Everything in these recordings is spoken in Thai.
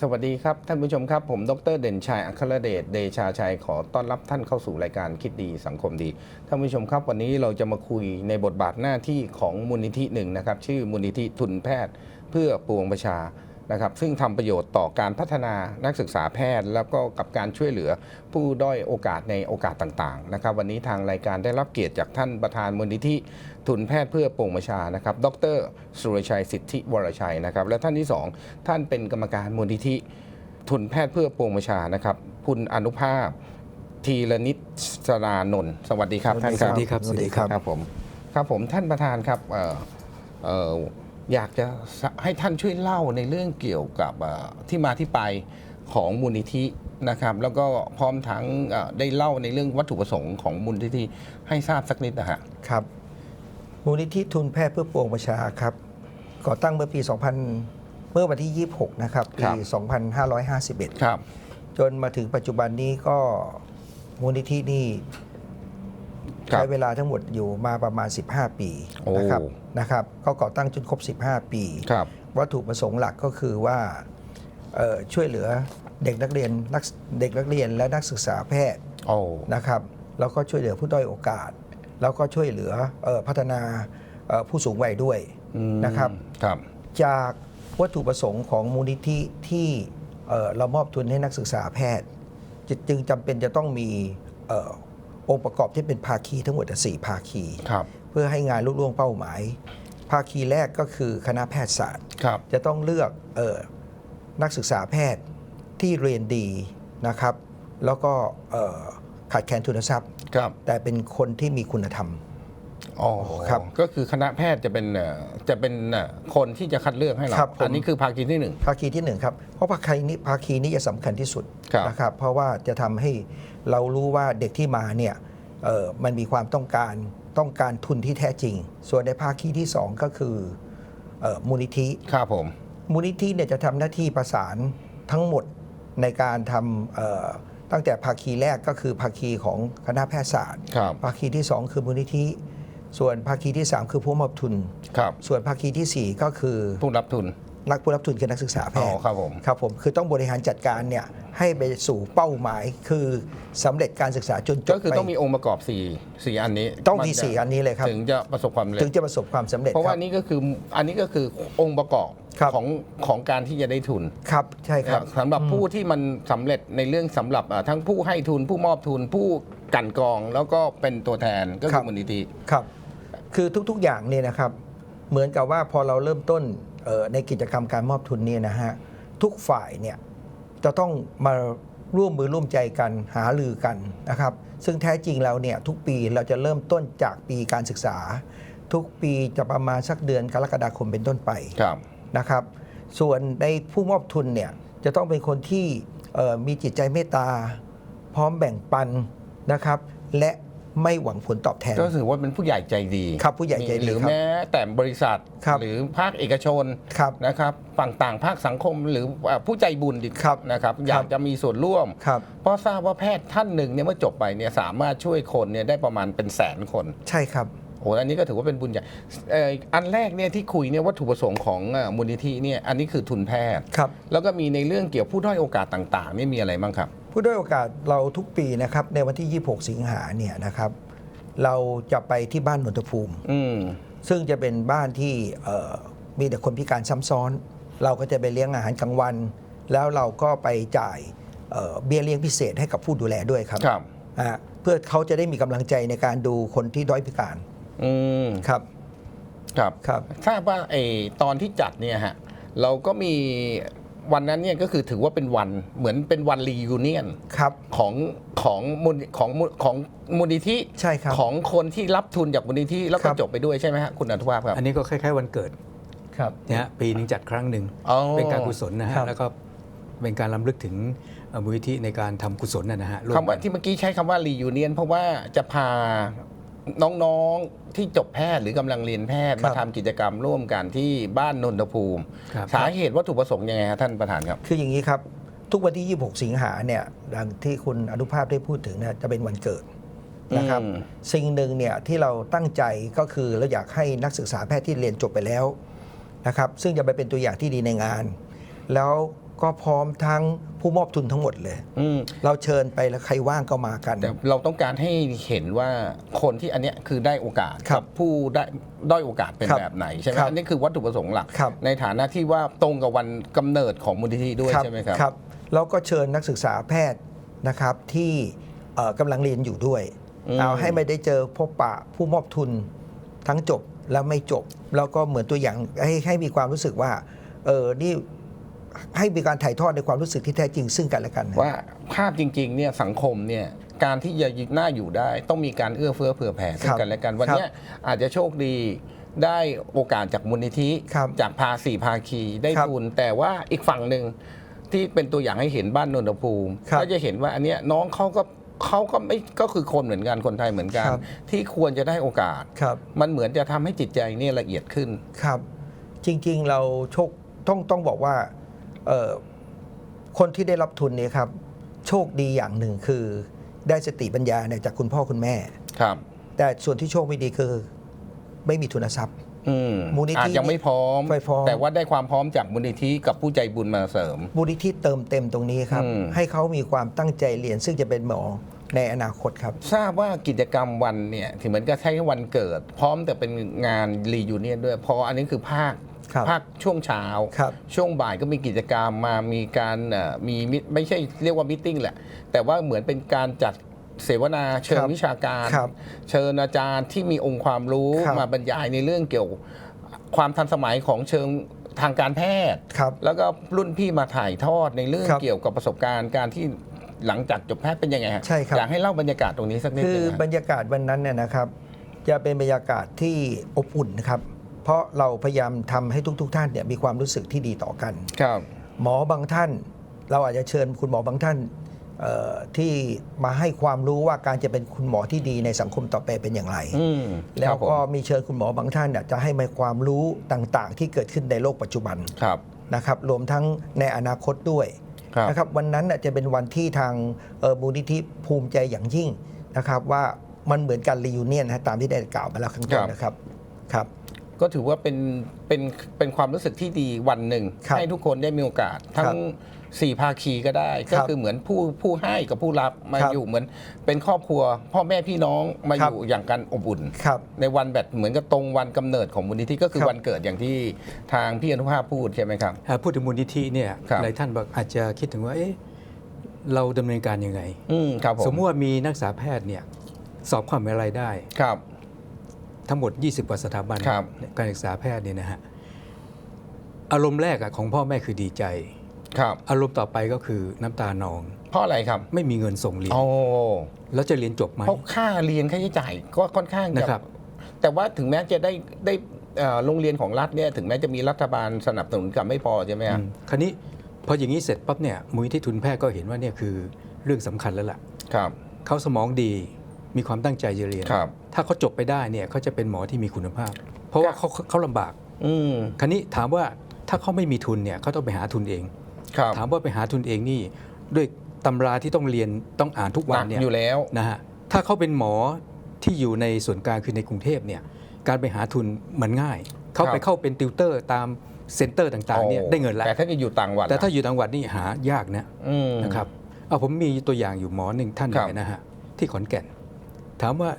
สวัสดีครับ ท่านผู้ชมครับ ผมดรเด่นชัยอัครเดชเดชาชัยขอต้อนรับท่านเข้าสู่รายการคิดดีสังคมดี ท่านผู้ชมครับ วันนี้เราจะมาคุยในบทบาทหน้าที่ของมูลนิธิหนึ่งนะครับ ชื่อมูลนิธิทุนแพทย์ เพื่อปวงประชานะครับซึ่งทำประโยชน์ต่อการพัฒนานักศึกษาแพทย์ แล้วก็กับการช่วยเหลือผู้ด้อยโอกาสในโอกาสต่างๆนะครับวันนี้ทางรายการได้รับเกียรติจากท่านประธานมูลนิธิ ทุนแพทย์เพื่อปวงประชานะครับ ดร สุรชัยสิทธิวรชัยนะครับ และท่านที่สองท่านเป็นกรรมการมูลนิธิ ทุนแพทย์เพื่อปวงประชานะครับ คุณอนุภาพ ทีละนิตสรานนท์สวัสดีครับท่านครับ สวัสดีครับ สวัสดีครับครับผมครับผมท่านประธานครับเอ่อเอ่ออยากจะให้ท่านช่วยเล่าในเรื่องเกี่ยวกับเอ่อที่มาที่ไปของมูลนิธินะครับ แล้วก็พร้อมทั้งเอ่อได้เล่าในเรื่องวัตถุประสงค์ของมูลนิธิให้ทราบสักนิดนะฮะครับ มูลนิธิทุนแพทย์เพื่อปวงประชาครับก่อตั้งเมื่อปี 2000 เมื่อวันที่ 26 นะครับครัปีบ2551 ครับ จนมาถึงปัจจุบันนี้ก็มูลนิธินี่ครับใช้เวลาทั้งหมดอยู่มาประมาณ 15 ปีโอ้นะครับนะครับ ก็ก่อตั้งจนครบ 15 ปีครับวัตถุประสงค์หลักก็คือว่าเอ่อช่วยเหลือเด็กนักเรียนนักเด็กนักเรียนและนักศึกษาแพทย์โอ้นะครับ แล้วก็ช่วยเหลือผู้ด้อยโอกาส แล้วก็ช่วยเหลือเออพัฒนาเอ่อผู้สูงวัยด้วยอืมนะครับครับจากวัตถุประสงค์ของมูลนิธิที่เอ่อเรามอบทุนให้นักศึกษาแพทย์ จึจึงจำเป็นจะต้องมีเอ่อองค์ประกอบที่เป็นภาคีทั้งหมดสี่ภาคีครับเพื่อให้งานลุล่วงเป้าหมาย ภาคีแรกก็คือคณะแพทยศาสตร์ครับจะต้องเลือกเออนักศึกษาแพทย์ที่เรียนดีนะครับ แล้วก็เอ่อขาดแคลนทุนทรัพย์ ครับแต่เป็นคนที่มีคุณธรรม อ๋อครับก็คือคณะแพทย์จะเป็นเอ่อจะเป็นเอ่อคนที่จะคัดเลือกให้เราครับผม อันนี้คือภาคีที่หนึ่ง ภาคีที่หนึ่งครับ เพราะภาคีนี้ภาคีนี้จะสำคัญที่สุดครับนะครับ เพราะว่าจะทำให้เรารู้ว่าเด็กที่มาเนี่ยเอ่อมันมีความต้องการต้องการทุนที่แท้จริง ส่วนในภาคีที่สองก็คือเอ่อมูลนิธิ ครับผม มูลนิธิเนี่ยจะทำหน้าที่ประสานทั้งหมดในการทำเอ่อ ตั้งแต่ภาคีแรกก็คือภาคีของคณะแพทยศาสตร์ ครับ ภาคีที่ 2 คือมูลนิธิ ส่วนภาคีที่ 3 คือผู้มอบทุน ครับ ส่วนภาคีทีสี่ 4 ก็คือ ผู้รับทุน นักผู้รับทุนคือนักศึกษาแพอ๋อทย์ครับผมครับผมคือต้องบริหารจัดการเนี่ยให้ไปสู่เป้าหมายคือสำเร็จการศึกษาจนจบก็คือไปต้องมีองค์ประกอบ4 4อันนี้ต้องมีนจะสี่อันนี้เลยครับถึงจะประสบความสำเร็จถึงจะประสบความสำเร็จเพราะคว่ารับนี่ก็คืออันนี้ก็คือองค์ประกอบครับของของการที่จะได้ทุนครับใช่ครับสำหรับผู้ที่มันสำเร็จในเรื่องสำหรับอ่าทั้งผู้ให้ทุนผู้มอบทุนผู้กลันกรองแล้วก็เป็นตัวแทนก็คคืรัอบมูลนิธิครับ คือทุกๆอย่างเนี่ยนะครับ เหมือนกับว่าพอเราเริ่มต้นเอ่อ ในกิจกรรมการมอบทุนเนี่ยนะฮะทุกฝ่ายเนี่ยจะต้องมาร่วมมือร่วมใจกันหารือกันนะครับ ซึ่งแท้จริงแล้วเนี่ยทุกปีเราจะเริ่มต้นจากปีการศึกษา ทุกปีจะประมาณสักเดือนกรกฎาคมเป็นต้นไปครับนะครับ ส่วนในผู้มอบทุนเนี่ยจะต้องเป็นคนที่เอ่อมีจิตใจเมตตา พร้อมแบ่งปันนะครับ และ ไม่หวังผลตอบแทน ก็ถือว่าเป็นผู้ใหญ่ใจดีครับผู้ใหญ่ใจดีหรือครับแม้แต่บริษัทครับหรือภาคเอกชนครับนะครับฝั่งต่างภาคสังคมหรืออ่าผู้ใจบุญดิครับนะครับ อยากจะมีส่วนร่วมครับเพราะทราบว่าแพทย์ท่านหนึ่งเนี่ยเมื่อจบไปเนี่ยสามารถช่วยคนเนี่ยได้ประมาณเป็นแสนคน ใช่ครับโอ้อันนี้ก็ถือว่าเป็นบุญใหญ่เอ่ออันแรกเนี่ยที่คุยเนี่ยวัตถุประสงค์ของอ่ามูลนิธิเนี่ยอันนี้คือทุนแพทย์ครับแล้วก็มีในเรื่องเกี่ยวผู้ด้อยโอกาสต่างๆนี่มีอะไรบ้างครับ ผู้ด้อยโอกาสเราทุกปีนะครับในวันที่ 26 สิงหาเนี่ยนะครับ เราจะไปที่บ้านนนทภูมิ อืม ซึ่งจะเป็นบ้านที่เอ่อมีแต่คนพิการซ้ำซ้อน เราก็จะไปเลี้ยงอาหารกลางวัน แล้วเราก็ไปจ่ายเอ่อเบี้ยเลี้ยงพิเศษให้กับผู้ดูแลด้วยครับครับ อ่าเพื่อเขาจะได้มีกำลังใจในการดูคนที่ด้อยพิการอืม ครับครับ ครับ ทราบว่าไอ้ตอนที่จัดเนี่ยฮะเราก็มี วันนั้นเนี่ยก็คือถือว่าเป็นวันเหมือนเป็นวันรียูเนียนครับ ของของมูลของมูลของมูลนิธิใช่ครับ ของคนที่รับทุนจากมูลนิธิแล้วก็ครับ จบไปด้วยใช่ไหมฮะคุณอนุภาพครับ อันนี้ก็คล้ายๆวันเกิดครับ นะฮะปีหนึงจัดครั้งหนึ่งอ๋อ เป็นการกุศลนะครัฮะบแล้วก็เป็นการล้ำลึกถึงเอ่อมูลนิธิในการทำกุศลนะนะฮะร่วมคำว่ากันที่เมื่อกี้ใช้คำว่ารียูเนียนเพราะว่าจะพา น้องๆที่จบแพทย์หรือกำลังเรียนแพทย์ครัมาบทำกิจกรรมร่วมกันที่บ้านนนทภูมิครับสาเหตุวัตถุประสงค์ยังไงฮะท่านประธานครับ คืออย่างนี้ครับ ทุกวันที่ 26 สิงหาเนี่ยดังที่คุณอนุภาพได้พูดถึงเนี่ยจะเป็นวันเกิดนะครับอืมสิ่งหนึ่งเนี่ยที่เราตั้งใจก็คือเราอยากให้นักศึกษาแพทย์ที่เรียนจบไปแล้วนะครับซึ่งจะไปเป็นตัวอย่างที่ดีในงาน แล้ว ก็พร้อมทั้งผู้มอบทุนทั้งหมดเลย อืม เราเชิญไปแล้วใครว่างก็มากัน แต่เราต้องการให้เห็นว่าคนที่อันเนี้ยคือได้โอกาสครับกัผู้ได้ด้อยโอกาสเป็นครับแบบไหนใช่ไหมครับอันนี้คือวัตถุประสงค์หลัก ครับ ในฐานะที่ว่าตรงกับวันกำเนิดของมูลนิธิด้วยใช่ไหมครับ ครับแล้วก็เชิญนักศึกษาแพทย์นะครับที่เอ่อกำลังเรียนอยู่ด้วย อืม เอาให้ไม่ได้เจอพบปะผู้มอบทุนทั้งจบและไม่จบ แล้วก็เหมือนตัวอย่างให้ให้มีความรู้สึกว่าเออนี่ ให้มีการถ่ายทอดในความรู้สึกที่แท้จริงซึ่งกันและกันว่าภาพจริงๆเนี่ยสังคมเนี่ยการที่จะน่าอยู่ได้ ต้องมีการเอื้อเฟื้อเผื่อแผ่ซึ่งกันและกันวันเนี้ยอาจจะโชคดีได้โอกาสจากมูลนิธิครับจากภาสี่ภาคีได้ครับทุนแต่ว่าอีกฝั่งหนึ่งที่เป็นตัวอย่างให้เห็นบ้านนนทภูมิครับก็จะเห็นว่าอันเนี้ยน้องเขาก็เขาก็ไม่ก็คือคนเหมือนกันคนไทยเหมือนกันครับที่ควรจะได้โอกาสครับมันเหมือนจะทำให้จิตใจเนี่ยละเอียดขึ้นครับ จริงๆเราโชคต้องต้องบอกว่าเอ่อ คนที่ได้รับทุนเนี่ยครับ โชคดีอย่างหนึ่งคือ ได้สติปัญญาเนี่ยจากคุณพ่อคุณแม่ครับ แต่ส่วนที่โชคไม่ดีคือ ไม่มีทุนทรัพย์อืมมูลนิธิอาจยังไม่พร้อมไม่พร้อม แต่ว่าได้ความพร้อมจากมูลนิธิกับผู้ใจบุญมาเสริมมูลนิธิเติมเต็มตรงนี้ครับอืมให้เขามีความตั้งใจเรียนซึ่งจะเป็นหมอในอนาคตครับ ทราบว่ากิจกรรมวันเนี่ยถึงเหมือนกับใช้วันเกิด พร้อมแต่เป็นงานรียูเนียนด้วยเพราะอันนี้คือภาคครับ ภาคช่วงเช้าครับช่วงบ่ายก็มีกิจกรรมมามีการเอ่อมีมิไม่ใช่เรียกว่ามิ팅แหละ แต่ว่าเหมือนเป็นการจัดเสวนาเชิงครับวิชาการครับเชิญอาจารย์ที่มีองค์ความรู้ครับมาบรรยายในเรื่องเกี่ยวความทันสมัยของเชิงทางการแพทย์ครับแล้วก็รุ่นพี่มาถ่ายทอดในเรื่องครับเกี่ยวกับประสบการณ์การที่หลังจากจบแพทย์เป็นยังไงฮะใช่ครับอยากให้เล่าบรรยากาศตรงนี้สักนิดคืนึองบรฮะรยากาศวันนั้นเนี่ยนะครับ จะเป็นบรรยากาศที่อบอุ่นนะครับ เพราะเราพยายามทำให้ทุกๆท่านเนี่ยมีความรู้สึกที่ดีต่อกันครับหมอบางท่าน เราอาจจะเชิญคุณหมอบางท่านเอ่อที่มาให้ความรู้ว่าการจะเป็นคุณหมอที่ดีในสังคมต่อไปเป็นอย่างไรอืมแล้วครับผมก็มีเชิญคุณหมอบางท่านเนี่ยจะให้มาความรู้ต่างๆ ที่เกิดขึ้นในโลกปัจจุบันครับนะครับ รวมทั้งในอนาคตด้วยครับนะครับวันนั้นน่ะจะเป็นวันที่ทางเอ่อมูลนิธิภูมิใจอย่างยิ่งนะครับ ว่ามันเหมือนการรียูเนียนนะตามที่ได้กล่าวมาแล้วข้างต้นนะครับครับ ก็ถือว่าเป็นเป็นเป็นความรู้สึกที่ดีวันหนึ่ง ครับให้ทุกคนได้มีโอกาส ทั้ครังบสี่ภาคีก็ได้ ครัก็บคือเหมือนผู้ผู้ให้กับผู้รับมาครับอยู่เหมือนเป็นครอบครัว พ่อแม่พี่น้องมาคอรับยู่อย่างกันอบอุ่น ครับ ในวันแบบเหมือนกับตรงวันกำเนิดของมูลนิธิก็คือครับ วันเกิดอย่างที่ทางพี่อนุภาพพูดใช่ไหมครับ อ่าพูดถึงมูลนิธิเนี่ยครับ หลายท่านบอกอาจจะคิดถึงว่าเอ๊ะเราดำเนินการยังไง อืมครับผมสมมติว่ามีนักศึกษาแพทย์เนี่ยสอบความเป็นรายได้ ครับ ทั้งหมด 20 กว่าสถาบันครับ การศึกษาแพทย์เนี่ยนะฮะอารมณ์แรกอะของพ่อแม่คือดีใจ ครับ อารมณ์ต่อไปก็คือน้ำตานอง เพราะอะไรครับไม่มีเงินส่งเรียน โอ้แล้วจะเรียนจบไหม เพราะค่าเรียนค่าใช้จ่ายก็ค่อนข้างจะนะครับ แต่ว่าถึงแม้จะได้ได้เอ่อโรงเรียนของรัฐเนี่ยถึงแม้จะมีรัฐบาลสนับสนุนกับไม่พอใช่ไหมอืฮะมคราวนี้พออย่างนี้เสร็จปั๊บเนี่ยมูลที่ทุนแพทย์ก็เห็นว่าเนี่ยคือเรื่องสำคัญแล้วล่ะ ครับ เขาสมองดี มีความตั้งใจจะเรียน ครับ ถ้าเขาจบไปได้เนี่ยเขาจะเป็นหมอที่มีคุณภาพ เพราะว่าเขาเขาลำบาก อืมคราวนี้ถามว่าถ้าเขาไม่มีทุนเนี่ยเขาต้องไปหาทุนเอง ครับถามว่าไปหาทุนเองนี่ ด้วยตำราที่ต้องเรียนต้องอ่านทุกหวันันกเนี่ยอยู่แล้ว นะฮะถ้าเขาเป็นหมอที่อยู่ในส่วนกลางคือในกรุงเทพเนี่ยการไปหาทุนมันง่าย เขาครับไปเข้าเป็นติวเตอร์ตามเซ็นเตอร์ต่างๆเนี่ยโอ้ได้เงินแล้วแต่ถ้าจะอยู่ต่างจังหวัดแต่ถ้าล่ะอยู่ต่างจังหวัดนี่หายากนะอืม นะครับเอาผมมีตัวอย่างอยู่หมอหนึ่งท่านหนึ่ครังบนะฮะที่ขอนแก่น ถามว่า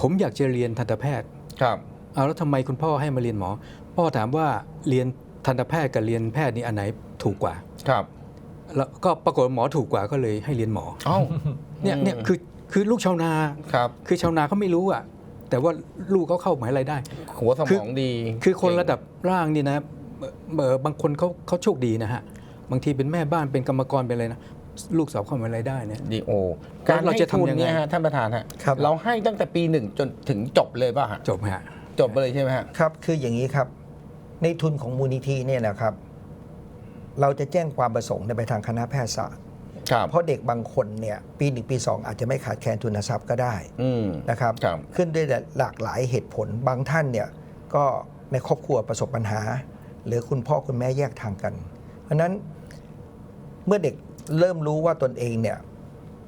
ผมอยากจะเรียนทันตแพทย์ครับเอาแล้วทำไมคุณพ่อให้มาเรียนหมอ พ่อถามว่าเรียนทันตแพทย์กับเรียนแพทย์นี่อันไหนถูกกว่าครับ แล้วก็ปรากฏว่าหมอถูกกว่าก็เลยให้เรียนหมอเอ้าเนี่ยเนี่ยคือคือลูกชาวนาครับ คือชาวนาเขาไม่รู้อะ แต่ว่าลูกเขาเข้ามหายรายได้ หัวสมองดี คือคนเก่งระดับล่างนี่นะเอ่อเอ่อบางคนเขาเขาโชคดีนะฮะ บางทีเป็นแม่บ้านเป็นกรรมกรเป็นอะไรนะ ลูกสอบเข้ามหายรายได้เนี่ย ดีโอแล้วการเราให้จะทำทุนยังไงเนี่ยฮะท่านประธานฮะครับ เราให้ตั้งแต่ปีหนึ่งจนถึงจบเลยป่ะฮะจบฮะ จบไปเลยใช่ไหมฮะ ครับ คืออย่างนี้ครับ ในทุนของมูลนิธิเนี่ยนะครับ เราจะแจ้งความประสงค์ในไปทางคณะแพทยศาสตร์ครับ เพราะเด็กบางคนเนี่ยปีหนึ่งปีสองอาจจะไม่ขาดแคลนทุนทรัพย์ก็ได้อืม นะครับ ครับ ขึ้นด้วยหลากหลายเหตุผลบางท่านเนี่ยก็ในครอบครัวประสบปัญหา หรือคุณพ่อคุณแม่แยกทางกันเพราะฉะนั้นเมื่อเด็ก เริ่มรู้ว่าตนเองเนี่ย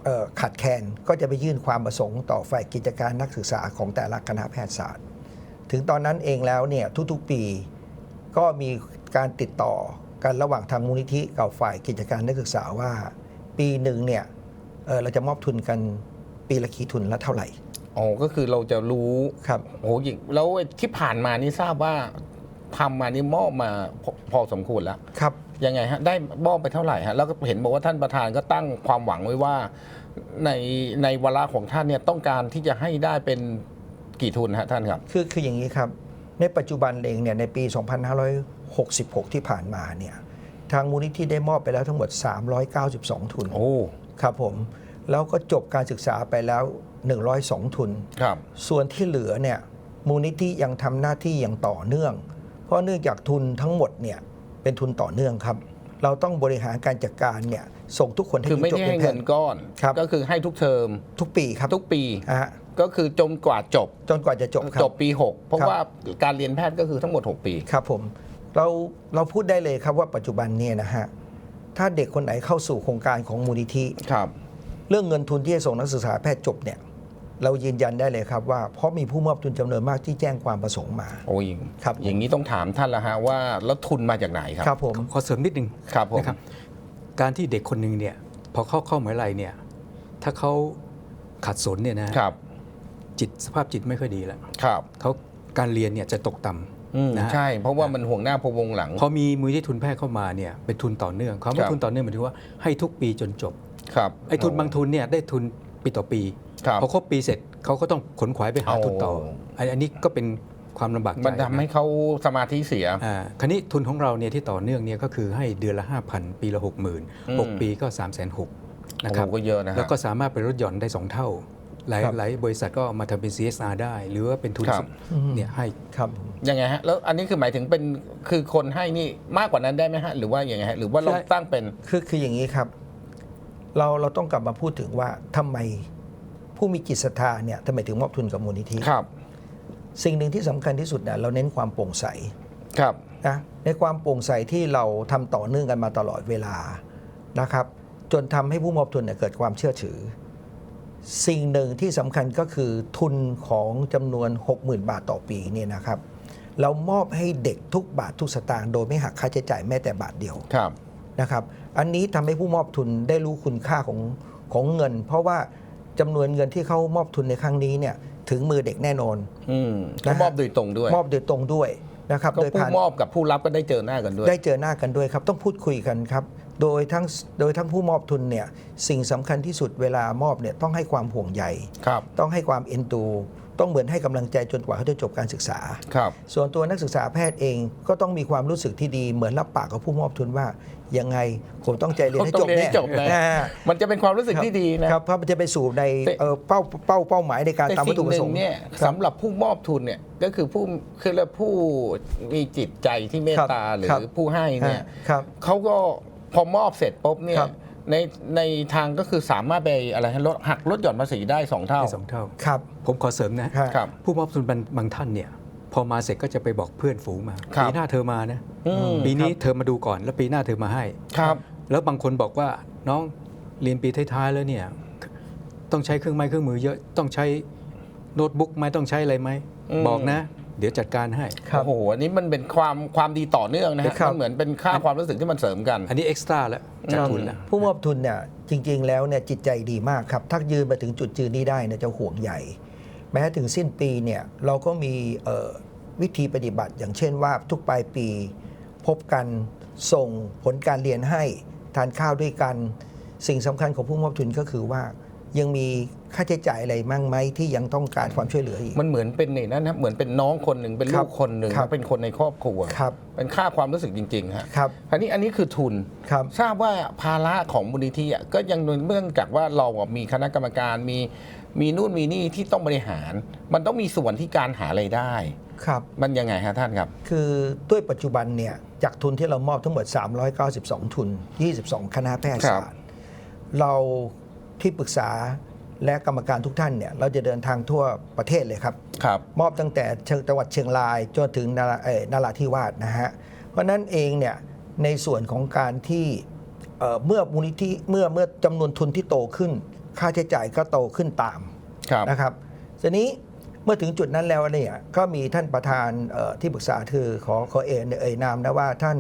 เอ่อขาดแคลนก็จะไปยื่นความประสงค์ต่อฝ่ายกิจการนักศึกษาของแต่ละคณะแพทยศาสตร์ ถึงตอนนั้นเองแล้วเนี่ยทุกๆปีก็มีการติดต่อกันระหว่างทางมูลนิธิกับฝ่ายกิจการนักศึกษาว่า ปีหนึ่งเนี่ยเอ่อเราจะมอบทุนกันปีละกี่ทุนละเท่าไหร่อ๋อก็คือเราจะรู้ครับโอ้โหยิ่งแล้วที่ผ่านมานี่ทราบว่าทำมานี่มอบมาพอพอสมควรแล้วครับ ยังไงฮะได้มอบไปเท่าไหร่ฮะแล้วก็เห็นบอกว่าท่านประธานก็ตั้งความหวังไว้ว่า ในในวาระของท่านเนี่ยต้องการที่จะให้ได้เป็นกี่ทุนฮะท่านครับ คือคืออย่างนี้ครับ ในปัจจุบันเองเนี่ยในปี 2566 ที่ผ่านมาเนี่ยทางมูลนิธิได้มอบไปแล้วทั้งหมด 392 ทุนโอ้ครับผมแล้วก็จบการศึกษาไปแล้ว 102 ทุนครับ ส่วนที่เหลือเนี่ยมูลนิธิยังทำหน้าที่อย่างต่อเนื่อง เพราะเนื่องจากทุนทั้งหมดเนี่ย เป็นทุนต่อเนื่องครับ เราต้องบริหารการจัดการเนี่ยส่งทุกคนให้คือไม่จบได้เป็ให้นแผ่เงินน ก้อน ครับ ก็คือให้ทุกเทอมทุกปีครับทุกปี อะฮะก็คือจนกว่าจบจนกว่าจะจบครับ จบปี 6 เพราะครับ ว่าการเรียนแพทย์ก็คือทั้งหมด 6 ปี ครับผมเราเราพูดได้เลยครับว่าปัจจุบันเนี่ยนะฮะถ้าเด็กคนไหนเข้าสู่โครงการของมูลนิธิ ครับ เรื่องเงินทุนที่จะส่งนักศึกษาแพทย์จบเนี่ย เรายืนยันได้เลยครับว่าเพราะมีผู้มอบทุนจำนวนมากที่แจ้งความประสงค์มา โอ้ยครับอย่างนี้ต้องถามท่านละฮะว่าแล้วทุนมาจากไหนครับ ครับผมขอเสริมนิดนึงครับผมนะครับ การที่เด็กคนหนึ่งเนี่ยพอเข้าเข้ามหาวิทยาลัยเนี่ย ถ้าเขาขัดสนเนี่ยนะครับ จิตสภาพจิตไม่ค่อยดีแล้วครับ เขาการเรียนเนี่ยจะตกต่ำอืมนะฮะใช่ เพราะว่ามันห่วงหน้าพวงหลัง พอมีมือที่ทุนแพทย์เข้ามาเนี่ยเป็นทุนต่อเนื่องคำคว่ารับทุนต่อเนื่องหมายถึงว่าให้ทุกปีจนจบครับไอ้ทุนบางทุนเนี่ยได้ทุนปีต่อปีครับ พอครบปีเสร็จเขาก็ต้องขนขวายไปหาเอาทุนต่ออันอันนี้ก็เป็นความลำบากใจมันทำให้นะเขาสมาธิเสียอ่าคราวนี้ทุนของเราเนี่ยที่ต่อเนื่องเนี่ยก็คือให้เดือนละ 5,000 ปีละ 60,000อืม6ปีก็ 3 6 0 0 0นะครับโอ้โหก็เยอะนะฮะแล้วก็สามารถไปลดหย่อนได้ 2 เท่า หลายครับหลายบริษัทก็มาทำเป็น CSR ได้ หรือว่าเป็นทุนครับเนี่ยให้ครับยังไงฮะแล้วอันนี้คือหมายถึงเป็นคือคนให้นี่มากกว่านั้นได้ไหมฮะหรือว่ายังไงฮะหรือว่าเราใช่ตั้งเป็นคือคืออย่างนี้ครับ เราเราต้องกลับมาพูดถึงว่าทำไม ผู้มีจิตศรัทธาเนี่ยทำไมถึงมอบทุนกับมูลนิธิครับ สิ่งหนึ่งที่สำคัญที่สุดเนี่ยเราเน้นความโปร่งใสครับนะในความโปร่งใสที่เราทำต่อเนื่องกันมาตลอดเวลานะครับ จนทำให้ผู้มอบทุนเนี่ยเกิดความเชื่อถือ สิ่งหนึ่งที่สำคัญก็คือทุนของจำนวน 60,000 บาทต่อปีเนี่ยนะครับ เรามอบให้เด็กทุกบาททุกสตางค์โดยไม่หักค่าใช้จ่ายแม้แต่บาทเดียวครับนะครับ อันนี้ทำให้ผู้มอบทุนได้รู้คุณค่าของของเงิน เพราะว่า จำนวนเงินที่เขามอบทุนในครั้งนี้เนี่ยถึงมือเด็กแน่นอนอืมนะเขาฮะมอบโดยตรงด้วยมอบโดยตรงด้วยนะครับก็โดยผู้ผ่านมอบกับผู้รับก็ได้เจอหน้ากันด้วย ได้เจอหน้ากันด้วยครับต้องพูดคุยกันครับโดยทั้งโดยทั้งผู้มอบทุนเนี่ยสิ่งสำคัญที่สุดเวลามอบเนี่ยต้องให้ความห่วงใยครับต้องให้ความเอ็นดูต้องเหมือนให้กำลังใจจนกว่าเขาจะจบการศึกษาครับส่วนตัวนักศึกษาแพทย์เองก็ต้องมีความรู้สึกที่ดีเหมือนรับปากกับผู้มอบทุนว่า ยังไงผมต้องใจเรียนให้จบต้องเรียนแน่ให้จบแน่อ่ามันจะเป็นความรู้สึกที่ดีนะครับเพราะมันจะไปสู่ในแต่เอ่อเป้าเป้าเป้าหมายในการแต่ตามวัสิ่ตถุงปหระสนึ่งงค์เนี่ยครับสำหรับผู้มอบทุนเนี่ยก็คือผู้คือเรียกผู้มีจิตใจที่เมตตาครับหรืครัอบผู้ให้เนี่ยครับเขาก็พอมอบเสร็จปุ๊บเนี่ยครับในในทางก็คือสามารถไปอะไรฮะลดหักลดหย่อนภาษีได้สองเท่าได้สองเท่าครับ ผมขอเสริมนะฮะครับ ผู้มอบทุนบางบางท่านเนี่ย พอมาเสร็จก็จะไปบอกเพื่อนฝูงมาครับปีหน้าเธอมานะอืม ปีนี้เธอมาดูก่อน แล้วปีหน้าเธอมาให้ครับ แล้วบางคนบอกว่าน้องเรียนปีท้ายๆแล้วเนี่ยต้องใช้เครื่องไม้เครื่องมือเยอะต้องใช้โน้ตบุ๊กไหมต้องใช้อะไรไหมอืมบอกนะ เดี๋ยวจัดการให้ครับโอ้โหอันนี้มันเป็นความความดีต่อเนื่องนะฮะครับมันเหมือนเป็นค่าความรู้สึกที่มันเสริมกัน อันนี้เอ็กซ์ตร้าแล้วจากทุนแล้วผู้มอบทุนเนี่ยจริง ๆ แล้วเนี่ยจิตใจดีมากครับถ้ายืนมาถึงจุดยืนนี้ได้เนี่ยจะห่วงใหญ่ แม้ถึงสิ้นปีเนี่ยเราก็มีเอ่อวิธีปฏิบัติอย่างเช่นว่าทุกปลายปี พบกันส่งผลการเรียนให้ทานข้าวด้วยกัน สิ่งสำคัญของผู้มอบทุนก็คือว่ายังมีค่าใช้จ่ายอะไรมั่งไหมที่ยังต้องการความช่วยเหลืออีก มันเหมือนเป็นนี่นั่นนะเหมือนเป็นน้องคนหนึ่งเป็นครัลูบกคนหนึ่งครับเป็นคนในครอบครัวครับเป็นค่าความรู้สึกจริงๆฮะครับอันนี้อันนี้คือทุนครับทราบว่าภาระของมูลนิธิอะก็ยังเนื่องจากว่าเราอะมีคณะกรรมการมีมีนู่นมีนี่ที่ต้องบริหาร มันต้องมีส่วนที่การหารายได้ ครับมันยังไงฮะท่านครับ คือด้วยปัจจุบันเนี่ยจากทุนที่เรามอบทั้งหมด 392 ทุน 22 คณะแพทยศาสตร์เราที่ปรึกษาและกรรมการทุกท่านเนี่ยเราจะเดินทางทั่วประเทศเลยครับครับมอบตั้งแต่เชียงจังหวัดเชียงรายจนถึงนาราเอ่อนราธิวาสนะฮะเพราะฉะนั้นเองเนี่ยในส่วนของการที่เอ่อเมื่อมูลนิธิเมื่อเมื่อจำนวนทุนที่โตขึ้น ค่าใช้จ่ายก็โตขึ้นตามครับนะครับทีนี้ เมื่อถึงจุดนั้นแล้วเนี่ยก็มีท่านประธานเอ่อที่ปรึกษาคือขอขอเอ่ยเอ่ยนามนะว่าท่าน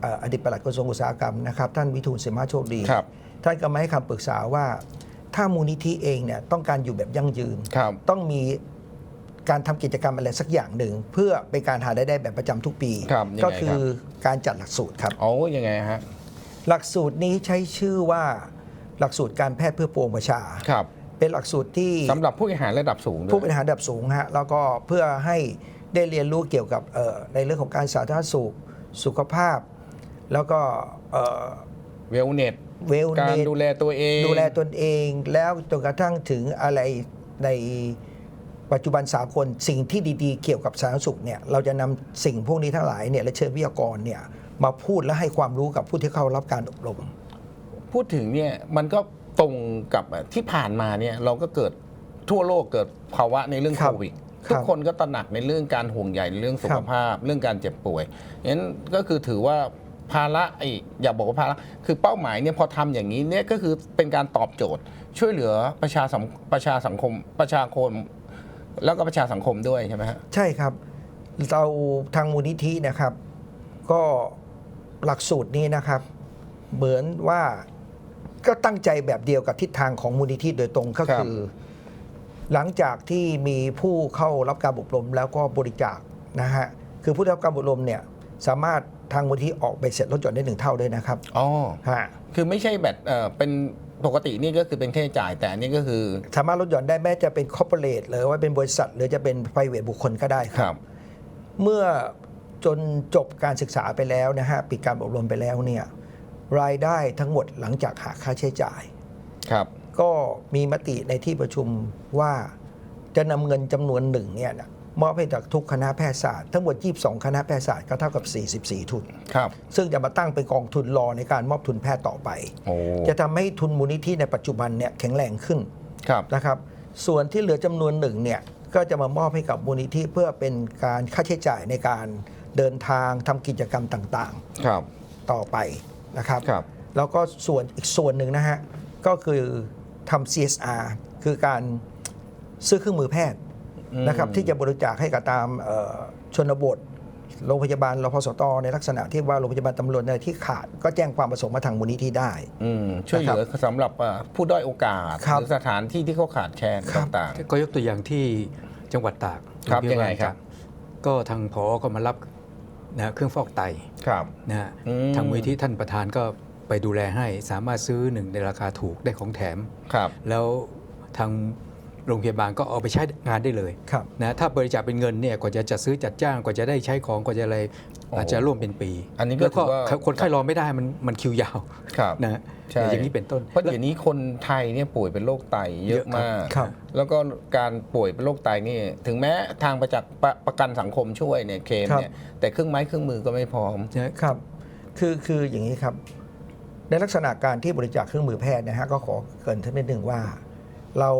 เอ่ออดีตปลัดกระทรวงอุตสาหกรรมนะครับท่านวิทูลเสมาโชคดีครับท่านก็มาให้คำปรึกษาว่า ถ้ามูลนิธิเองเนี่ยต้องการอยู่แบบยั่งยืนครับต้องมีการทำกิจกรรมอะไรสักอย่างหนึ่ง เพื่อเป็นการหารายได้แบบประจำทุกปีครับยังไงก็คือการจัดหลักสูตรครับโอ้ยังไงฮะหลักสูตรนี้ใช้ชื่อว่าหลักสูตรการแพทย์เพื่อปวงประชาครับ เป็นหลักสูตรที่สำหรับผู้บริหารระดับสูงด้วยผู้บริหารระดับสูงฮะแล้วก็เพื่อให้ได้เรียนรู้เกี่ยวกับเอ่อในเรื่องของการสาธารณสุขสุขภาพ แล้วก็เวลเน็ตเวลการเนดูแลตัวเอง ดูแลตนเอง แล้วจนกระทั่งถึงอะไรในปัจจุบันสากลสิ่งที่ดีๆ เกี่ยวกับสาธารณสุขเนี่ยเราจะนำสิ่งพวกนี้ทั้งหลายเนี่ยและเชิญวิทยากรเนี่ยมาพูดและให้ความรู้กับผู้ที่เข้ารับการอบรม พูดถึงเนี่ยมันก็ ตรงกับที่ผ่านมาเนี่ยเราก็เกิดทั่วโลกเกิดภาวะในเรื่องครัโคบวิดครับทุกคนก็ตระหนักในเรื่องการห่วงใยเรื่องสุขภาพ เรื่องการเจ็บป่วยงั้นก็คือถือว่าภาระไอ้อย่าบอกว่าภาระคือเป้าหมายเนี่ยพอทำอย่างนี้เนี่ยก็คือเป็นการตอบโจทย์ ช่วยเหลือประชาสังประชาสังคมประชาคมแล้วก็ประชาสังคมด้วยใช่ไหมฮะใช่ครับ เราทางมูลนิธินะครับ ก็หลักสูตรนี้นะครับ เหมือนว่า ก็ตั้งใจแบบเดียวกับทิศทางของมูลนิธิโดยตรงก็ครับ คือ หลังจากที่มีผู้เข้ารับการอบรมแล้วก็บริจาคนะฮะคือผู้ได้รับการอบรมเนี่ยสามารถทางมูลนิธิออกใบเสร็จลดหย่อนได้หนึ่งเท่าด้วยนะครับอ๋อ ฮะคือไม่ใช่แบบเออเป็นปกตินี่ก็คือเป็นค่าใช้จ่ายแต่อันนี้ก็คือสามารถลดหย่อนได้แม้จะเป็นคอร์ปอเรทหรือว่าเป็นบริษัท หรือจะเป็น private บุคคลก็ได้คครับรับ เมื่อจนจบการศึกษาไปแล้วนะฮะปิดการอบรมไปแล้วเนี่ย รายได้ทั้งหมดหลังจากหักค่าใช้จ่ายครับ ก็มีมติในที่ประชุมว่าจะนำเงินจำนวนหนึ่งเนี่ยนะมอบให้จากทุกคณะแพทยศาสตร์ทั้งหมด 22 คณะแพทยศาสตร์ก็เท่ากับ 44 ทุน ครับ ซึ่งจะมาตั้งเป็นกองทุนรอในการมอบทุนแพทย์ต่อไป โอ้จะทำให้ทุนมูลนิธิในปัจจุบันเนี่ยแข็งแรงขึ้นครับ นะครับ ส่วนที่เหลือจำนวนหนึ่งเนี่ยก็จะมามอบให้กับมูลนิธิเพื่อเป็นการค่าใช้จ่ายในการเดินทางทำกิจกรรมต่างครับ ๆ ต่อไป นะครับครับแล้วก็ส่วนอีกส่วนหนึ่งนะฮะ ก็คือทำ CSR คือการซื้อเครื่องมือแพทย์นะครับที่จะบริจาคให้กับตามเอ่อชนบทโรงพยาบาลรพสตในลักษณะที่ว่าโรงพยาบาลตำรวจอะไรที่ขาด ก็แจ้งความประสงค์มาทางมูลนิธิได้อืมช่วยเหลือสำหรับเอ่อผู้ด้อยโอกาสครับหรือสถานที่ที่เขาขาดแคลนครับต่างก็ยกตัวอย่างที่จังหวัดตากครับโพาาลยังไงครับตากก็ทางพอก็มารับ นะเครื่องฟอกไตๆครับนะฮะอืมทางมูลที่ท่านประธานก็ไปดูแลให้สามารถซื้อหนึ่งในราคาถูกได้ของแถมครับแล้วทาง โรงพยาบาลก็เอาไปใช้งานได้เลยครับนะถ้าบริจาคเป็นเงินเนี่ยกว่าจะจัดซื้อจัดจ้างกว่าจะได้ใช้ของกว่าจะอะไรโอ้อาจจะร่วมเป็นปี อันนี้ก็แล้วก็ถือว่าคนไข้รอไม่ได้มันมันคิวยาวครับนะฮะใช่อย่างนี้เป็นต้น เพราะเดี๋ยวนี้คนไทยเนี่ยป่วยเป็นโรคไตเยเยอะอะครับมากครับแล้วก็การป่วยเป็นโรคไตนี่ถึงแม้ทางประจักษ์ประประกันสังคมช่วยเนี่ยเคลมเนี่ยแต่เครื่องไม้เครื่องมือก็ไม่พร้อมครับ คือคืออย่างนี้ครับ ในลักษณะการที่บริจาคเครื่องมือแพทย์นะฮะก็ขอเกรินท่านนิดหนึ่งว่า เรา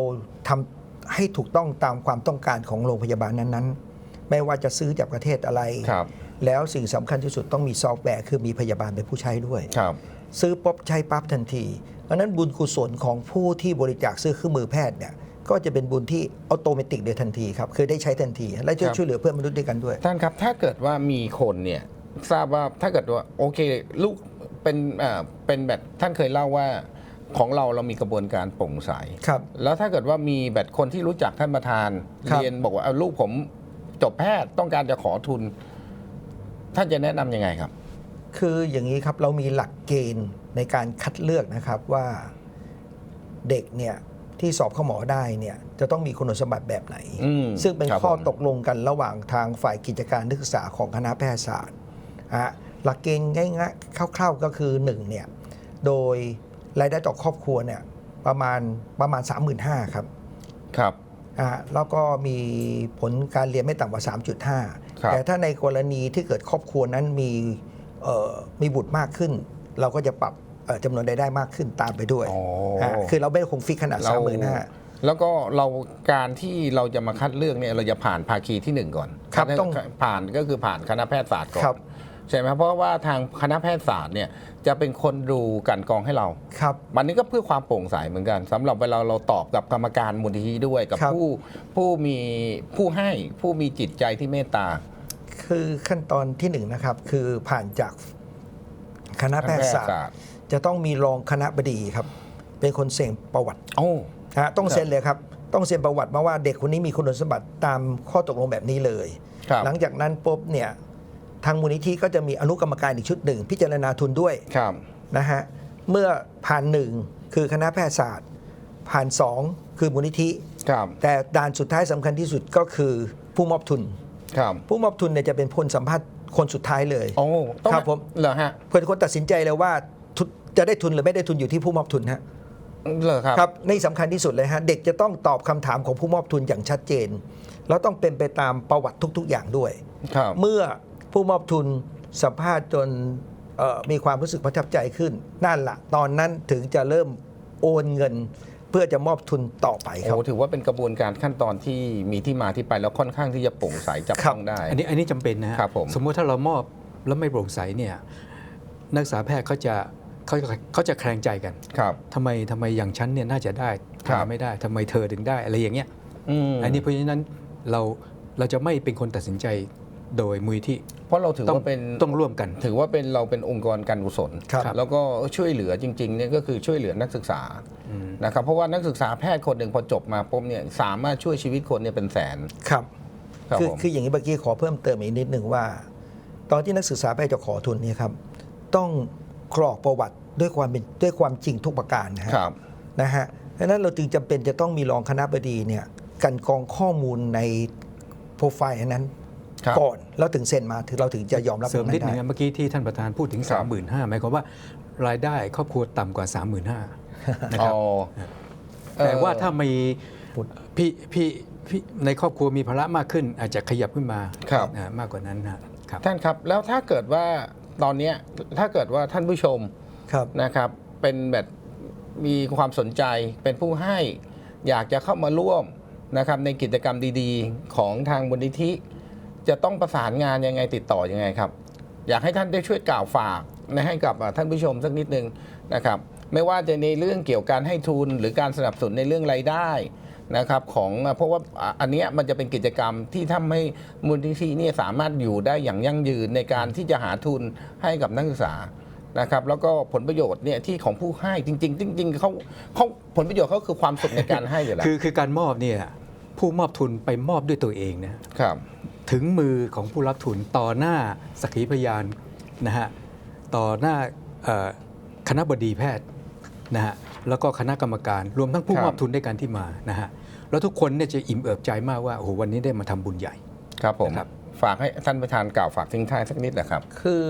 ทำ ให้ถูกต้องตามความต้องการของโรงพยาบาลนั้นๆ ไม่ว่าจะซื้อจากประเทศอะไร ครับ แล้วสิ่งสำคัญที่สุดต้องมีซอฟต์แวร์คือมีพยาบาลเป็นผู้ใช้ด้วย ครับ ซื้อป๊บใช้ปั๊บทันที เพราะฉะนั้นบุญกุศลของผู้ที่บริจาคซื้อเครื่องมือแพทย์เนี่ยก็จะเป็นบุญที่อัตโนมัติโดยทันทีครับคือได้ใช้ทันที และช่วยครับ ช่วยเหลือเพื่อนมนุษย์ด้วยกันด้วย ท่านครับ ถ้าเกิดว่ามีคนเนี่ยทราบว่าถ้าเกิดว่าโอเค ลูกเป็นเอ่อเป็นแบบท่านเคยเล่าว่า ของเราเรามีกระบวนการโปร่งใส ครับ แล้วถ้าเกิดว่ามีแบบคนที่รู้จักท่านประธาน ครับ เรียนบอกว่าเอาลูกผมจบแพทย์ต้องการจะขอทุน ท่านจะแนะนำยังไงครับ คืออย่างนี้ครับเรามีหลักเกณฑ์ในการคัดเลือกนะครับว่าเด็กเนี่ยที่สอบเข้าหมอได้เนี่ยจะต้องมีคุณสมบัติแบบไหน อืมซึ่งเป็นครับข้อผมตกลงกันระหว่างทางฝ่ายกิจการนักศึกษาของคณะแพทยศาสตร์ฮะหลักเกณฑ์ง่ายๆคร่าวๆก็คือ1เนี่ยโดย รายได้ต่อครอบครัวเนี่ยประมาณประมาณ 35,000ครับครับอ่าแล้วก็มีผลการเรียนไม่ต่ำกว่าครับ3.5 แต่ถ้าในกรณีที่เกิดครอบครัวนั้นมีเอ่อมีบุตรมากขึ้น เราก็จะปรับเอ่อจำนวนรายได้มากขึ้นตามไปด้วยอ๋อฮะคือเราไม่ได้คงฟิกขนาดเรา35,000แล้วก็เราการที่เราจะมาคัดเลือกเนี่ยเราจะผ่านภาคีที่หนึ่งก่อนครับดต้องผ่านก็คือผ่านคณะแพทยศาสตร์ก่อครันบ ใช่ไหมเพราะว่าทางคณะแพทยศาสตร์เนี่ยจะเป็นคนดูกลันกรองให้เราครับ มันนี้ก็เพื่อความโปร่งใสเหมือนกันสำหรับเวลาเราตอบกับกรรมการมูลนิธิด้วยกับครับผู้ผู้มีผู้ให้ผู้มีจิตใจที่เมตตา คือขั้นตอนที่หนึ่งนะครับ คือผ่านจากคณะแพทยศาสตร์ จะต้องมีรองคณะบดีครับ เป็นคนเซ็นประวัติโอ้นะฮะต้องครับเซ็นเลยครับ ต้องเซ็นประวัติมาว่าเด็กคนนี้มีคุณสมบัติตามข้อตกลงแบบนี้เลยครับหลังจากนั้นปุ๊บเนี่ย ทางมูลนิธิก็จะมีอนุกรรมการอีกชุดหนึ่ง พิจารณาทุนด้วยครับนะฮะเมื่อผ่านหนึ่งคือคณะแพทยศาสตร์ ผ่านสองคือมูลนิธิครับแต่ด่านสุดท้ายสำคัญที่สุดก็คือผู้มอบทุนครับผู้มอบทุนเนี่ยจะเป็นคนสัมภาษณ์คนสุดท้ายเลยโอ้ต้องครับผมเหรอฮะเพื่อคนตัดสินใจเลยว่าทุนจะได้ทุนหรือไม่ได้ทุนอยู่ที่ผู้มอบทุนฮะเหรอครับครับนี่สำคัญที่สุดเลยฮะเด็กจะต้องตอบคำถามของผู้มอบทุนอย่างชัดเจน แล้วต้องเป็นไปตามประวัติทุก ๆ อย่างด้วยครับเมื่อ ผู้มอบทุนสัมภาษณ์จนเอ่อมีความรู้สึกประทับใจขึ้น นั่นละตอนนั้นถึงจะเริ่มโอนเงิน เพื่อจะมอบทุนต่อไปครับโอ้ถือว่าเป็นกระบวนการขั้นตอนที่มีที่มาที่ไปแล้วค่อนข้างที่จะโปร่งใสจับครับต้องได้ อันนี้อันนี้จำเป็นนะฮะครับผมสมมุติถ้าเรามอบแล้วไม่โปร่งใสเนี่ยนักศึกษาแพทย์เขาจะเขาจะเขาจะแคลงใจกันครับทำไมทำไมอย่างฉันเนี่ยน่าจะได้ครับทำไมไม่ได้ทำไมเธอถึงได้อะไรอย่างเงี้ยอืมอันนี้เพราะฉะนั้นเราเราจะไม่เป็นคนตัดสินใจ โดยมูลที่เพราะเราถือต้องว่าเป็นต้องร่วมกัน ถือว่าเป็นเราเป็นองค์กรการกุศลครับแล้วก็ช่วยเหลือจริงๆเนี่ยก็คือช่วยเหลือนักศึกษานะครับเพราะว่านักศึกษาแพทย์คนหนึ่งพอจบมาปุ๊บเนี่ยสามารถช่วยชีวิตคนเนี่ยเป็นแสนครับครับคือผมคืออย่างนี้เมื่อกี้ขอเพิ่มเติมอีกนิดหนึ่งว่า ตอนที่นักศึกษาไปจะขอทุนเนี่ยครับต้องกรอกประวัติด้วยความเป็นด้วยความจริงทุกประการนะฮะครับนะฮะดังนั้นเราจึงจำเป็นจะต้องมีรองคณะบดีเนี่ยกันกรองข้อมูลในโปรไฟล์อันนั้นครับ ก่อนแล้วถึงเซ็นมาถึงเราถึงจะยอมรับเสริมตรงนิดนั้นนึงได้นะเมื่อกี้ที่ท่านประธานพูดถึงครับ35,000หมายความว่ารายได้ครอบครัวต่ำกว่า 35,000นะครับอ๋อแต่ว่าเอ่อถ้ามีพี่พี่พี่ในครอบครัวมีภาระมากขึ้น อาจจะขยับขึ้นมาครับอ่ามากกว่านั้นนะครับท่านครับแล้วถ้าเกิดว่าตอนเนี้ยถ้าเกิดว่าท่านผู้ชมครับนะครับเป็นแบบมีความสนใจเป็นผู้ให้อยากจะเข้ามาร่วมนะครับในกิจกรรมดีๆ ของทางมูลนิธิ จะต้องประสานงานยังไงติดต่อยังไงครับ อยากให้ท่านได้ช่วยกล่าวฝากนะให้กับอ่าท่านผู้ชมสักนิดนึงนะครับ ไม่ว่าจะในเรื่องเกี่ยวกับการให้ทุน หรือการสนับสนุนในเรื่องรายได้นะครับของอ่าเพราะว่าอ่าอันเนี้ยมันจะเป็นกิจกรรมที่ทำให้มูลนิธิเนี่ยสามารถอยู่ได้อย่างยั่งยืนในการที่จะหาทุนให้กับนักศึกษานะครับแล้วก็ผลประโยชน์เนี่ยที่ของผู้ให้จริง ๆ จริง ๆเขาเขาผลประโยชน์เขาคือความสุขในการให้อยู่แล้วคือคือการมอบเนี่ยผู้มอบทุนไปมอบด้วยตัวเองนะครับ ถึงมือของผู้รับทุนต่อหน้าสักขีพยานนะฮะต่อหน้าเอ่อคณะบดีแพทย์นะฮะแล้วก็คณะกรรมการรวมทั้งผู้ครับมอบทุนด้วยกันที่มานะฮะแล้วทุกคนเนี่ยจะอิ่มเอิบใจมากว่าโอ้โหวันนี้ได้มาทำบุญใหญ่ครับผมนะครับฝากให้ท่านประธานกล่าวฝากทิ้งท้ายสักนิดนะครับ คือ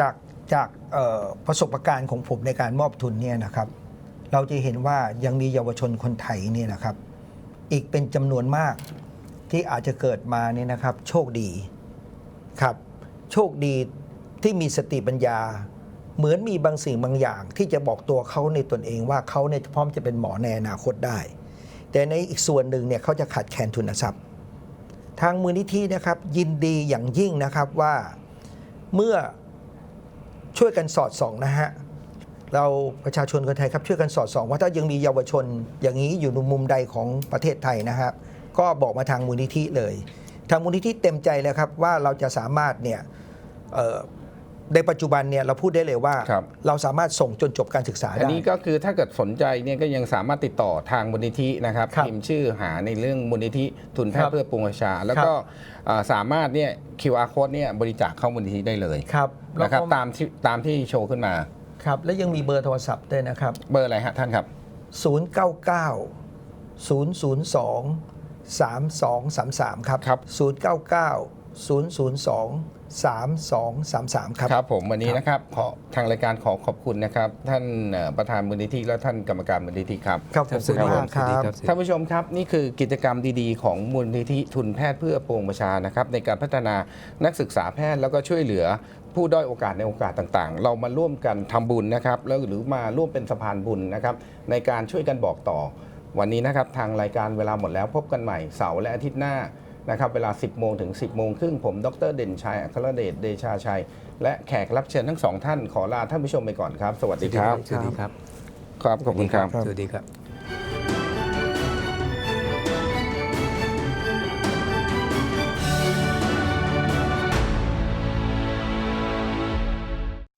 จากจากเอ่อประสบการณ์ของผมในการมอบทุนเนี่ยนะครับ เราจะเห็นว่ายังมีเยาวชนคนไทยเนี่ยนะครับ อีกเป็นจำนวนมาก ที่อาจจะเกิดมาเนี่ยนะครับ โชคดีครับ โชคดีที่มีสติปัญญา เหมือนมีบางสิ่งบางอย่าง ที่จะบอกตัวเขาในตนเองว่าเขาเนี่ยพร้อมจะเป็นหมอในอนาคตได้ แต่ในอีกส่วนหนึ่งเนี่ยเขาจะขาดแคลนทุนทรัพย์ ทางมูลนิธินะครับ ยินดีอย่างยิ่งนะครับว่าเมื่อช่วยกันสอดส่องนะฮะเราประชาชนคนไทยครับช่วยกันสอดส่อง ว่าถ้ายังมีเยาวชนอย่างนี้อยู่ในมุมใดของประเทศไทยนะครับ ก็บอกมาทางมูลนิธิเลย ทางมูลนิธิเต็มใจแล้วครับว่าเราจะสามารถเนี่ยเอ่อในปัจจุบันเนี่ยเราพูดได้เลยว่าครับเราสามารถส่งจนจบการศึกษาอันได้นี้ก็คือถ้าเกิดสนใจเนี่ยก็ยังสามารถติดต่อทางมูลนิธินะครับครับพิมพ์ชื่อหาในเรื่องมูลนิธิทุนแพทครัย์บเพื่อปวงประชา แล้วก็อ่าสามารถเนี่ย QR code เนี่ยบริจาคเข้ามูลนิธิได้เลยครับแล้วนะครับก็ตามที่ตามที่โชว์ขึ้นมาครับและยังมีเบอร์โทรศัพท์ด้วยนะครับ เบอร์อะไรฮะท่านครับ 099 002 3233 ครับครับ 099 002 3233 ครับ ครับผมวันนี้นะครับขอทางรายการขอขอบคุณนะครับ ท่านเอ่อประธานมูลนิธิและท่านกรรมการมูลนิธิครับ ครับขอบคุณมากคสวัสดีรับ ครับ ท่านผู้ชมครับ นี่คือกิจกรรมดีๆ ของมูลนิธิทุนแพทย์เพื่อปวงประชานะครับในการพัฒนานักศึกษาแพทย์แล้วก็ช่วยเหลือผู้ด้อยโอกาสในโอกาสต่างๆ เรามาร่วมกันทำบุญนะครับแล้วหรือมาร่วมเป็นสะพานบุญนะครับในการช่วยกันบอกต่อ วันนี้นะครับทางรายการเวลาหมดแล้วพบกันใหม่เสาร์และอาทิตย์หน้านะครับเวลา 10 โมงถึง 10 โมงครึ่งผม ดรเด่นชัย อัครเดช เดชาชัย และแขกรับเชิญทั้งสองท่านขอลาท่านผู้ชมไปก่อนครับ สวัสดีครับ สวัสดีครับ ครับ ขอบคุณครับครับสวัสดีครับ